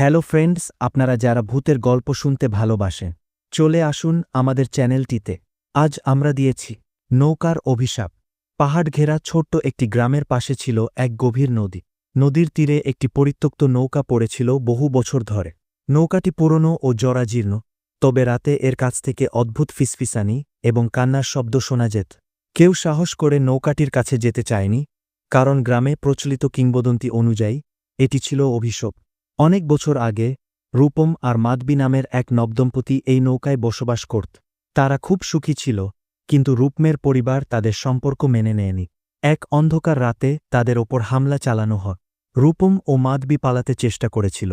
Hello friends, আপনারা যারা ভূতের গল্প শুনতে ভালোবাসেন চলে আসুন আমাদের চ্যানেলটিতে। আজ আমরা দিয়েছি নৌকার অভিশাপ। পাহাড় ঘেরা ছোট্ট একটি গ্রামের পাশে ছিল এক গভীর নদী। নদীর তীরে একটি পরিত্যক্ত নৌকা পড়েছিল বহু বছর ধরে। নৌকাটি পুরনো ও জরাজীর্ণ, তবে রাতে এর কাছ থেকে অদ্ভুত ফিসফিসানি এবং কান্নার শব্দ শোনা যেত। কেউ সাহস করে নৌকাটির কাছে যেতে চায়নি, কারণ গ্রামে প্রচলিত কিংবদন্তি অনুযায়ী এটি ছিল অভিশপ। অনেক বছর আগে, রূপম আর মাদবি নামের এক নবদম্পতি এই নৌকায় বসবাস করত। তারা খুব সুখী ছিল, কিন্তু রূপমের পরিবার তাদের সম্পর্ক মেনে নেয়নি। এক অন্ধকার রাতে তাদের ওপর হামলা চালানো হয়। রূপম ও মাদবি পালাতে চেষ্টা করেছিল,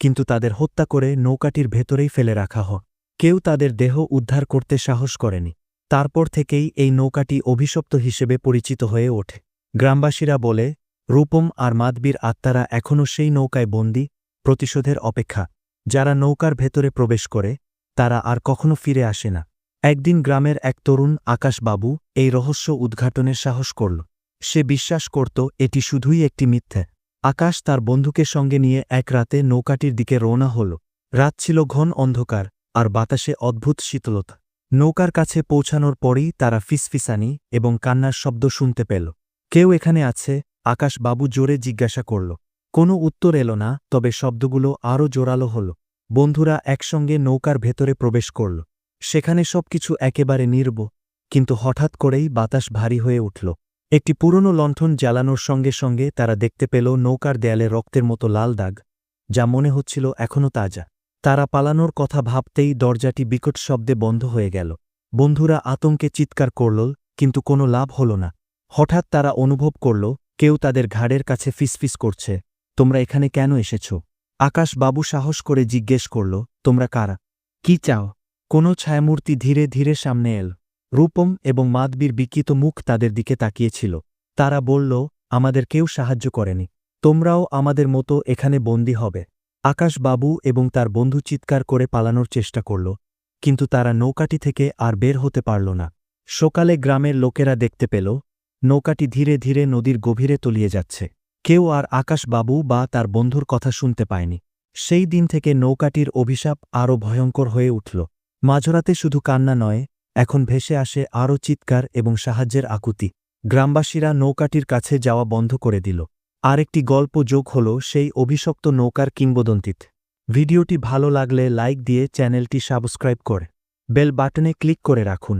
কিন্তু তাদের হত্যা করে নৌকাটির ভেতরেই ফেলে রাখা হয়। কেউ তাদের দেহ উদ্ধার করতে সাহস করেনি। তারপর থেকেই এই নৌকাটি অভিশপ্ত হিসেবে পরিচিত হয়ে ওঠে। গ্রামবাসীরা বলে, রূপম আর মাদবির আত্মারা এখনও সেই নৌকায় বন্দী প্রতিশোধের অপেক্ষা। যারা নৌকার ভেতরে প্রবেশ করে, তারা আর কখনো ফিরে আসে না। একদিন গ্রামের এক তরুণ আকাশবাবু এই রহস্য উদ্ঘাটনের সাহস করল। সে বিশ্বাস করত, এটি শুধুই একটি মিথ্যে। আকাশ তার বন্ধুকে সঙ্গে নিয়ে এক রাতে নৌকাটির দিকে রওনা হল। রাত ছিল ঘন অন্ধকার, আর বাতাসে অদ্ভুত শীতলতা। নৌকার কাছে পৌঁছানোর পরই তারা ফিসফিসানি এবং কান্নার শব্দ শুনতে পেল। কেউ এখানে আছে? আকাশ বাবু জোরে জিজ্ঞাসা করল। কোনো উত্তর এলো না, তবে শব্দগুলো আরও জোরালো হল। বন্ধুরা একসঙ্গে নৌকার ভেতরে প্রবেশ করল। সেখানে সবকিছু একেবারে নির্ব, কিন্তু হঠাৎ করেই বাতাস ভারী হয়ে উঠল। একটি পুরনো লণ্ঠন জ্বালানোর সঙ্গে সঙ্গে তারা দেখতে পেল নৌকার দেয়ালে রক্তের মতো লাল দাগ, যা মনে হচ্ছিল এখনও তাজা। তারা পালানোর কথা ভাবতেই দরজাটি বিকট শব্দে বন্ধ হয়ে গেল। বন্ধুরা আতঙ্কে চিৎকার করল, কিন্তু কোনো লাভ হল না। হঠাৎ তারা অনুভব করল, কেউ তাদের ঘাড়ের কাছে ফিসফিস করছে। তোমরা এখানে কেন এসেছ? আকাশ বাবু সাহস করে জিজ্ঞেস করল, তোমরা কারা? কি চাও? কোনো ছায়ামূর্তি ধীরে ধীরে সামনে এল। রূপম এবং মাদবির বিকৃত মুখ তাদের দিকে তাকিয়েছিল। তারা বলল, আমাদের কেউ সাহায্য করেনি। তোমরাও আমাদের মতো এখানে বন্দী হবে। আকাশ বাবু এবং তার বন্ধু চিৎকার করে পালানোর চেষ্টা করল, কিন্তু তারা নৌকাটি থেকে আর বের হতে পারল না। সকালে গ্রামের লোকেরা দেখতে পেল, নৌকাটি ধীরে ধীরে নদীর গভীরে তলিয়ে যাচ্ছে। কেউ আর আকাশ বাবু বা তার বন্ধুর কথা শুনতে পায়নি। সেই দিন থেকে নৌকাটির অভিশাপ আরও ভয়ঙ্কর হয়ে উঠল। মাঝরাতে শুধু কান্না নয়, এখন ভেসে আসে আরও চিৎকার এবং সাহায্যের আকুতি। গ্রামবাসীরা নৌকাটির কাছে যাওয়া বন্ধ করে দিল। আরেকটি গল্প যোগ হল সেই অভিশপ্ত নৌকার কিংবদন্তিত। ভিডিওটি ভালো লাগলে লাইক দিয়ে চ্যানেলটি সাবস্ক্রাইব করে বেল বাটনে ক্লিক করে রাখুন।